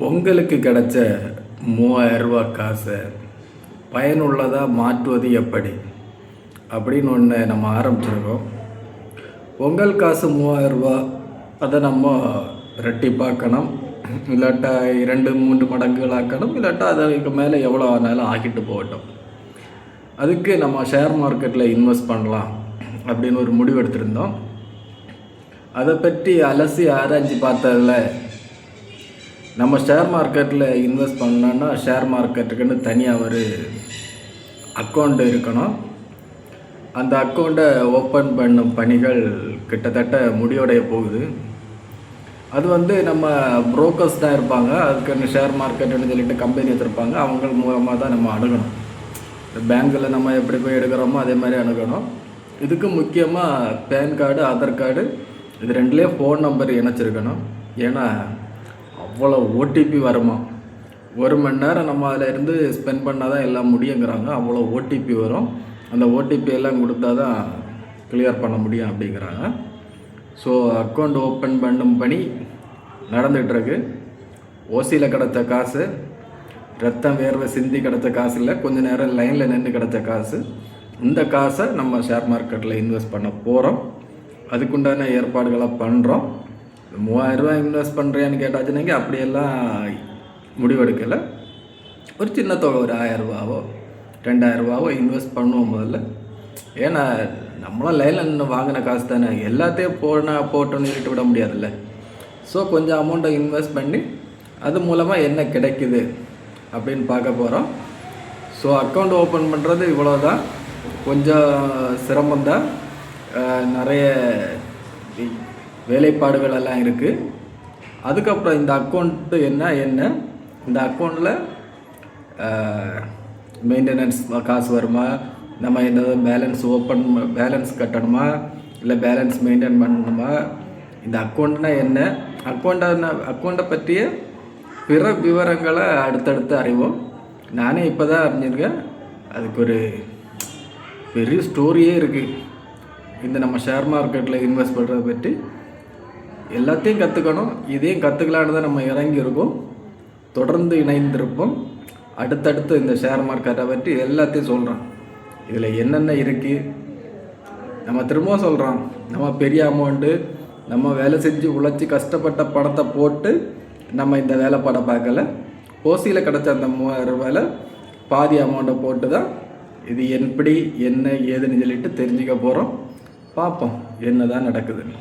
பொங்கலுக்கு கிடைச்ச மூவாயிரரூபா காசை பயனுள்ளதாக மாற்றுவது எப்படி? அப்படின்னு ஒன்று நம்ம ஆரம்பிச்சிருக்கோம். பொங்கல் காசு மூவாயிரரூபா அதை நம்ம ரெட்டிப்பாக்கணும் இல்லாட்டா இரண்டு மூன்று மடங்குகள் ஆக்கணும். இல்லாட்டா அதுக்கு மேலே எவ்வளோ ஆனாலும் ஆக்கிட்டு போகட்டும். அதுக்கு நம்ம ஷேர் மார்க்கெட்டில் இன்வெஸ்ட் பண்ணலாம் அப்படின்னு ஒரு முடிவு எடுத்திருந்தோம். அதை பற்றி அலசி ஆராய்ச்சி பார்த்ததில் நம்ம ஷேர் மார்க்கெட்டில் இன்வெஸ்ட் பண்ணோன்னா ஷேர் மார்க்கெட்டுக்குன்னு தனியாக ஒரு அக்கௌண்ட் இருக்கணும். அந்த அக்கௌண்ட்டை ஓப்பன் பண்ணும் பணிகள் கிட்டத்தட்ட முடிவடைய போகுது. அது வந்து நம்ம புரோக்கர்ஸ் தான் இருப்பாங்க. அதுக்குன்னு ஷேர் மார்க்கெட்டுன்னு சொல்லிட்டு கம்பெனி வச்சுருப்பாங்க. அவங்க மூலமாக தான் நம்ம அணுகணும். பேங்க்கில் நம்ம எப்படி போய் எடுக்கிறோமோ அதே மாதிரி அணுகணும். இதுக்கு முக்கியமாக பேன் கார்டு ஆதார் கார்டு இது ரெண்டுலேயே ஃபோன் நம்பர் இணைச்சிருக்கணும். ஏன்னா அவ்வளோ ஓடிபி வருமா? ஒரு மணி நேரம் நம்ம அதில் இருந்து ஸ்பெண்ட் பண்ணால் தான் எல்லாம் முடியுங்கிறாங்க அவ்வளோ ஓடிபி வரும். அந்த ஓடிபி எல்லாம் கொடுத்தா தான் கிளியர் பண்ண முடியும் அப்படிங்கிறாங்க. ஸோ அக்கௌண்ட் ஓப்பன் பண்ணும் பணி நடந்துகிட்ருக்கு ஓசியில் கிடச்ச காசு ரத்தம் வேர்வை சிந்தி கிடச்ச காசு இல்லை. கொஞ்ச நேரம் லைனில் நின்று கிடச்ச காசு. இந்த காசை நம்ம ஷேர் மார்க்கெட்டில் இன்வெஸ்ட் பண்ண போகிறோம் அதுக்குண்டான ஏற்பாடுகளை பண்ணுறோம் மூவாயிரரூவா இன்வெஸ்ட் பண்ணுறியான்னு கேட்டாச்சுனாங்க அப்படியெல்லாம் முடிவெடுக்கலை. ஒரு சின்ன தொகை ஒரு ஆயரூபாவோ ரெண்டாயிரரூபாவோ இன்வெஸ்ட் பண்ணுவோம் முதல்ல. ஏன்னா நம்மளாம் லைனில் நின்று வாங்கின காசு தானே. எல்லாத்தையும் போனா போட்டோன்னு சொல்லிட்டு விட முடியாதுல்ல. ஸோ கொஞ்சம் அமௌண்ட்டை இன்வெஸ்ட் பண்ணி அது மூலமாக என்ன கிடைக்குது அப்படின்னு பார்க்க போகிறோம் ஸோ அக்கௌண்ட் ஓப்பன் பண்ணுறது இவ்வளோ தான் கொஞ்சம் சிரமம்தான். நிறைய வேலைப்பாடுகள் எல்லாம் இருக்குது அதுக்கப்புறம் இந்த அக்கௌண்ட்டு என்ன என்ன? இந்த அக்கௌண்ட்டில் மெயின்டெனன்ஸ் காசு வருமா? நம்ம இந்த பேலன்ஸ் ஓப்பன் பேலன்ஸ் கட்டணுமா? இல்லை பேலன்ஸ் மெயின்டைன் பண்ணணுமா? இந்த அக்கௌண்ட்னா என்ன? அக்கௌண்ட்டான அக்கௌண்ட்டை பற்றிய பிற விவரங்களை அடுத்தடுத்து அறிவோம். நானே இப்போ தான் அறிஞ்சிருக்கேன். அதுக்கு ஒரு பெரிய ஸ்டோரியே இருக்குது இந்த நம்ம ஷேர் மார்க்கெட்டில் இன்வெஸ்ட் பண்ணுறதை பற்றி. எல்லாத்தையும் கற்றுக்கணும் இதையும் கற்றுக்கலான்னு தான் நம்ம இறங்கியிருக்கோம். தொடர்ந்து இணைந்திருப்போம். அடுத்தடுத்து இந்த ஷேர் மார்க்கெட்டை பற்றி எல்லாத்தையும் சொல்கிறோம் இதில் என்னென்ன இருக்குது நம்ம திரும்பவும் சொல்கிறோம் நம்ம பெரிய அமௌண்ட்டு நம்ம வேலை செஞ்சு உழைச்சி கஷ்டப்பட்ட பணத்தை போட்டு நம்ம இந்த வேலை படம் பார்க்கல. ஓசியில் கிடச்ச அந்த மூவாயிரம் ரூபாயில் பாதி அமௌண்ட்டை போட்டு தான் இது எப்படி என்ன ஏதுன்னு சொல்லிட்டு தெரிஞ்சுக்க போகிறோம் பார்ப்போம் என்ன தான் நடக்குதுன்னு.